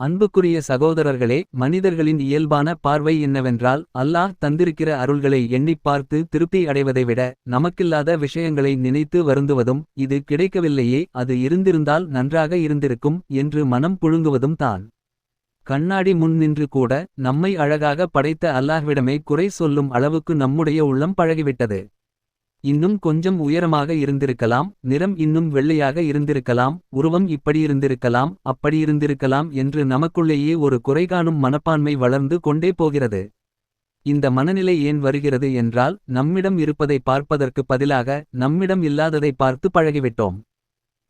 அன்புக்குரிய சகோதரர்களே மனிதர்களின் இயல்பான பார்வை என்னவென்றால் அல்லாஹ் தந்திருக்கிற அருள்களை எண்ணிப் பார்த்து திருப்தி அடைவதை விட நமக்கில்லாத விஷயங்களை நினைத்து வருந்துவதும் இது கிடைக்கவில்லையே அது இருந்திருந்தால் நன்றாக இருந்திருக்கும் என்று மனம் புழுங்குவதும் தான். கண்ணாடி முன் நின்று கூட நம்மை அழகாக படைத்த அல்லாஹ்விடமே குறை சொல்லும் அளவுக்கு நம்முடைய உள்ளம் பழகிவிட்டது. இன்னும் கொஞ்சம் உயரமாக இருந்திருக்கலாம் நிறம் இன்னும் வெள்ளையாக இருந்திருக்கலாம் உருவம் இப்படியிருந்திருக்கலாம் அப்படியிருந்திருக்கலாம் என்று நமக்குள்ளேயே ஒரு குறைகாணும் மனப்பான்மை வளர்ந்து கொண்டே போகிறது. இந்த மனநிலை ஏன் வருகிறது என்றால் நம்மிடம் இருப்பதை பார்ப்பதற்கு பதிலாக நம்மிடம் இல்லாததை பார்த்து பழகிவிட்டோம்.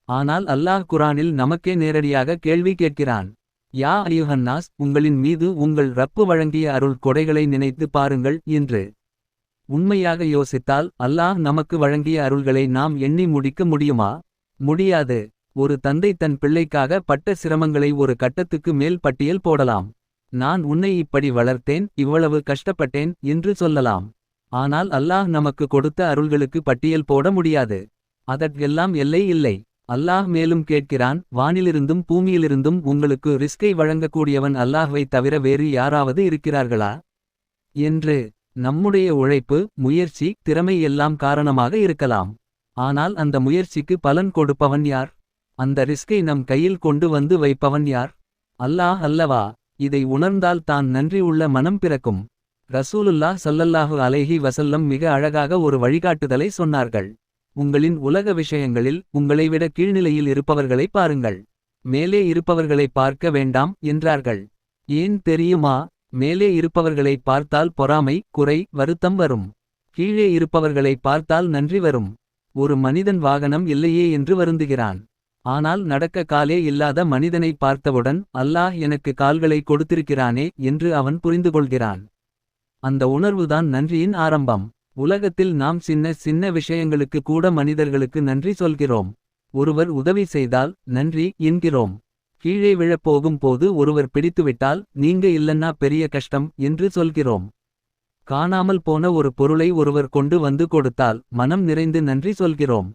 ஆனால் அல்லாஹ் குரானில் நமக்கே நேரடியாக கேள்வி கேட்கிறான். யா அயுஹன்னாஸ் உங்களின் மீது உங்கள் ரப்பு வழங்கிய அருள் கொடைகளை நினைத்து பாருங்கள் என்று. உண்மையாக யோசித்தால் அல்லாஹ் நமக்கு வழங்கிய அருள்களை நாம் எண்ணி முடிக்க முடியுமா? முடியாது. ஒரு தந்தை தன் பிள்ளைக்காக பட்ட சிரமங்களை ஒரு கட்டத்துக்கு மேல் பட்டியல் போடலாம். நான் உன்னை இப்படி வளர்த்தேன் இவ்வளவு கஷ்டப்பட்டேன் என்று சொல்லலாம். ஆனால் அல்லாஹ் நமக்கு கொடுத்த அருள்களுக்கு பட்டியல் போட முடியாது. அதற்கெல்லாம் எல்லை இல்லை. அல்லாஹ் மேலும் கேட்கிறான் வானிலிருந்தும் பூமியிலிருந்தும் உங்களுக்கு ரிஸ்கை வழங்கக்கூடியவன் அல்லாஹ்வை தவிர வேறு யாராவது இருக்கிறார்களா? என்று நம்முடைய உழைப்பு முயற்சி திறமை எல்லாம் காரணமாக இருக்கலாம். ஆனால் அந்த முயற்சிக்கு பலன் கொடுப்பவன் யார்? அந்த ரிஸ்கை நம் கையில் கொண்டு வந்து வைப்பவன் யார்? அல்லாஹ் அல்லவா இதை உணர்ந்தால் தான் நன்றி உள்ள மனம் பிறக்கும். ரசூலுல்லாஹ் சல்லல்லாஹு அலைஹி வசல்லம் மிக அழகாக ஒரு வழிகாட்டுதலை சொன்னார்கள். உங்களின் உலக விஷயங்களில் உங்களை விட கீழ்நிலையில் இருப்பவர்களை பாருங்கள். மேலே இருப்பவர்களை பார்க்க வேண்டாம் என்றார்கள். ஏன் தெரியுமா? மேலே இருப்பவர்களை பார்த்தால் பொறாமை குறை வருத்தம் வரும். கீழே இருப்பவர்களை பார்த்தால் நன்றி வரும். ஒரு மனிதன் வாகனம் இல்லையே என்று வருந்துகிறான். ஆனால் நடக்க காலே இல்லாத மனிதனை பார்த்தவுடன் அல்லாஹ் எனக்கு கால்களை கொடுத்திருக்கிறானே என்று அவன் புரிந்து கொள்கிறான் அந்த உணர்வுதான் நன்றியின் ஆரம்பம். உலகத்தில் நாம் சின்ன சின்ன விஷயங்களுக்கு கூட மனிதர்களுக்கு நன்றி சொல்கிறோம். ஒருவர் உதவி செய்தால் நன்றி என்கிறோம். கீழே விழப்போகும் போது ஒருவர் பிடித்துவிட்டால் நீங்க இல்லன்னா பெரிய கஷ்டம் என்று சொல்கிறோம். காணாமல் போன ஒரு பொருளை ஒருவர் கொண்டு வந்து கொடுத்தால் மனம் நிறைந்து நன்றி சொல்கிறோம்.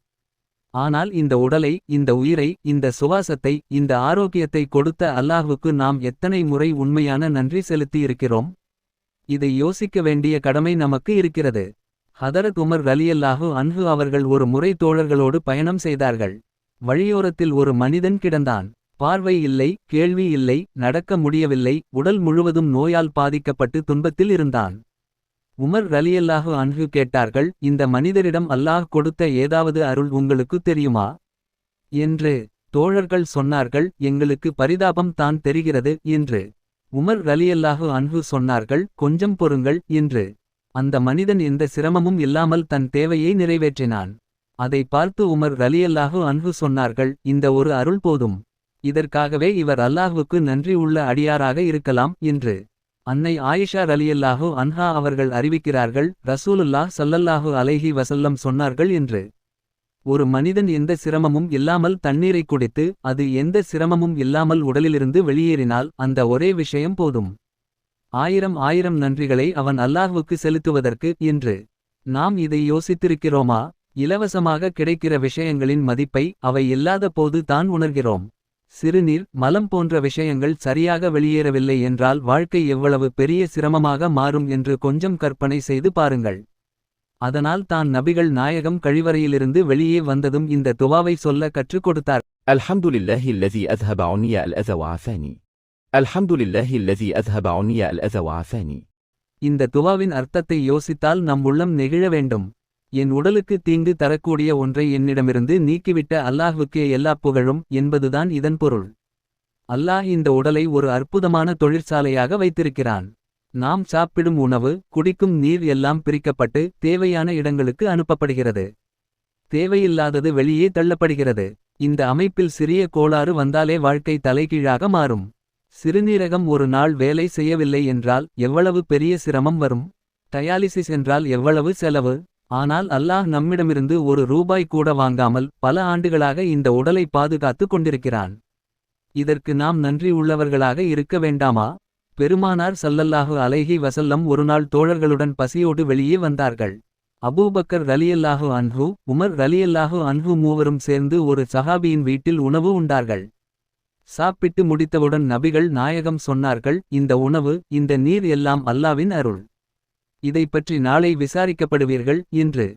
ஆனால் இந்த உடலை இந்த உயிரை இந்த சுவாசத்தை இந்த ஆரோக்கியத்தை கொடுத்த அல்லாஹுக்கு நாம் எத்தனை முறை உண்மையான நன்றி செலுத்தியிருக்கிறோம்? இதை யோசிக்க வேண்டிய கடமை நமக்கு இருக்கிறது. ஹதரத் உமர் ரலியல்லாஹு அன்ஹு அவர்கள் ஒரு முறை தோழர்களோடு பயணம் செய்தார்கள். வழியோரத்தில் ஒரு மனிதன் கிடந்தான். பார்வை இல்லை கேள்வி இல்லை நடக்க முடியவில்லை உடல் முழுவதும் நோயால் பாதிக்கப்பட்டு துன்பத்தில் இருந்தான். உமர் ரலியல்லாஹு அன்ஹு கேட்டார்கள் இந்த மனிதரிடம் அல்லாஹ் கொடுத்த ஏதாவது அருள் உங்களுக்கு தெரியுமா? என்று. தோழர்கள் சொன்னார்கள் எங்களுக்கு பரிதாபம் தான் தெரிகிறது என்று. உமர் ரலியல்லாஹு அன்ஹு சொன்னார்கள் கொஞ்சம் பொறுங்கள் என்று. அந்த மனிதன் எந்த சிரமமும் இல்லாமல் தன் தேவையை நிறைவேற்றினான். அதை பார்த்து உமர் ரலியல்லாஹு அன்ஹு சொன்னார்கள் இந்த ஒரு அருள் போதும். இதற்காகவே இவர் அல்லாஹ்வுக்கு நன்றி உள்ள அடியாராக இருக்கலாம் என்று அன்னை ஆயிஷா ரலியல்லாஹு அன்ஹா அவர்கள் அறிவிக்கிறார்கள். ரசூலுல்லாஹ் சல்லல்லாஹு அலைஹி வசல்லம் சொன்னார்கள் என்று. ஒரு மனிதன் எந்த சிரமமும் இல்லாமல் தண்ணீரை குடித்து அது எந்த சிரமமும் இல்லாமல் உடலிலிருந்து வெளியேறினால் அந்த ஒரே விஷயம் போதும். ஆயிரம் ஆயிரம் நன்றிகளை அவன் அல்லாஹ்வுக்கு செலுத்துவதற்கு என்று. நாம் இதை யோசித்திருக்கிறோமா? இலவசமாக கிடைக்கிற விஷயங்களின் மதிப்பை அவை இல்லாத போது தான் உணர்கிறோம். சிறுநீர் மலம் போன்ற விஷயங்கள் சரியாக வெளியேறவில்லை என்றால் வாழ்க்கை எவ்வளவு பெரிய சிரமமாக மாறும் என்று கொஞ்சம் கற்பனை செய்து பாருங்கள். அதனால் தான் நபிகள் நாயகம் கழிவறையிலிருந்து வெளியே வந்ததும் இந்த துவாவை சொல்ல கற்றுக் கொடுத்தார். அல்ஹம்துலில்லாஹி அல்லதி அஸ்ஹப உன்யா அல்ஹம்துலில்லாஹி அல்லதி அஸ்ஹப உன்யா இந்த துவாவின் அர்த்தத்தை யோசித்தால் நம் உள்ளம் நெகிழ வேண்டும். என் உடலுக்கு தீங்கு தரக்கூடிய ஒன்றை என்னிடமிருந்து நீக்கிவிட்ட அல்லாஹ்வுக்கே எல்லா புகழும் என்பதுதான் இதன் பொருள். அல்லாஹ் இந்த உடலை ஒரு அற்புதமான தொழிற்சாலையாக வைத்திருக்கிறான். நாம் சாப்பிடும் உணவு குடிக்கும் நீர் எல்லாம் பிரிக்கப்பட்டு தேவையான இடங்களுக்கு அனுப்பப்படுகிறது. தேவையில்லாதது வெளியே தள்ளப்படுகிறது. இந்த அமைப்பில் சிறிய கோளாறு வந்தாலே வாழ்க்கை தலைகீழாக மாறும். சிறுநீரகம் ஒரு நாள் வேலை செய்யவில்லை என்றால் எவ்வளவு பெரிய சிரமம் வரும்? டயாலிசிஸ் என்றால் எவ்வளவு செலவு? ஆனால் அல்லாஹ் நம்மிடமிருந்து ஒரு ரூபாய் கூட வாங்காமல் பல ஆண்டுகளாக இந்த உடலை பாதுகாத்து கொண்டிருக்கிறான். இதற்கு நாம் நன்றி உள்ளவர்களாக இருக்க வேண்டாமா? பெருமானார் சல்லல்லாஹு அலைஹி வசல்லம் ஒருநாள் தோழர்களுடன் பசியோடு வெளியே வந்தார்கள். அபூபக்கர் ரலியல்லாஹு அன்ஹு உமர் ரலியல்லாஹு அன்ஹு மூவரும் சேர்ந்து ஒரு சஹாபியின் வீட்டில் உணவு உண்டார்கள். சாப்பிட்டு முடித்தவுடன் நபிகள் நாயகம் சொன்னார்கள் இந்த உணவு இந்த நீர் எல்லாம் அல்லாவின் அருள். இதை பற்றி நாளை விசாரிக்கப்படுவீர்கள் என்று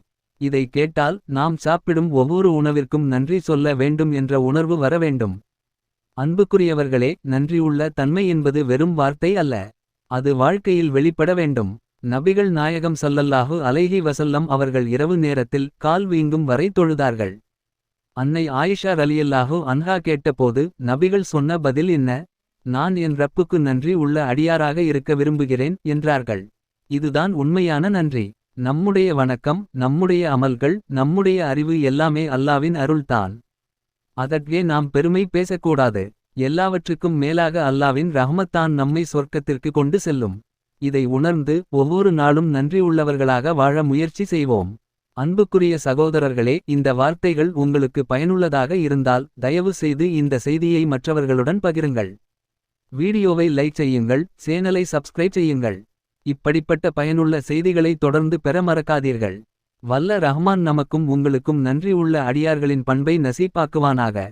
இதை கேட்டால் நாம் சாப்பிடும் ஒவ்வொரு உணவிற்கும் நன்றி சொல்ல வேண்டும் என்ற உணர்வு வர வேண்டும். அன்புக்குரியவர்களே நன்றியுள்ள தன்மை என்பது வெறும் வார்த்தை அல்ல. அது வாழ்க்கையில் வெளிப்பட வேண்டும். நபிகள் நாயகம் சல்லல்லாஹு அலைஹி வசல்லம் அவர்கள் இரவு நேரத்தில் கால் வீங்கும் வரை தொழுதார்கள். அன்னை ஆயிஷா ரலியல்லாஹு அன்ஹா கேட்டபோது நபிகள் சொன்ன பதில் என்ன? நான் என் ரப்புக்கு நன்றி உள்ள அடியாராக இருக்க விரும்புகிறேன் என்றார்கள். இதுதான் உண்மையான நன்றி. நம்முடைய வணக்கம் நம்முடைய அமல்கள் நம்முடைய அறிவு எல்லாமே அல்லாவின் அருள்தான் அதற்கே நாம் பெருமை பேசக்கூடாது. எல்லாவற்றுக்கும் மேலாக அல்லாவின் ரஹ்மத்தான் நம்மை சொர்க்கத்திற்கு கொண்டு செல்லும். இதை உணர்ந்து ஒவ்வொரு நாளும் நன்றி உள்ளவர்களாக வாழ முயற்சி செய்வோம். அன்புக்குரிய சகோதரர்களே இந்த வார்த்தைகள் உங்களுக்கு பயனுள்ளதாக இருந்தால் தயவு செய்து இந்த செய்தியை மற்றவர்களுடன் பகிருங்கள். வீடியோவை லைக் செய்யுங்கள் சேனலை சப்ஸ்கிரைப் செய்யுங்கள். இப்படிப்பட்ட பயனுள்ள செய்திகளை தொடர்ந்து பெற மறக்காதீர்கள். வல்ல ரஹ்மான் நமக்கும் உங்களுக்கும் நன்றி உள்ள அடியார்களின் பண்பை நசீப்பாக்குவானாக.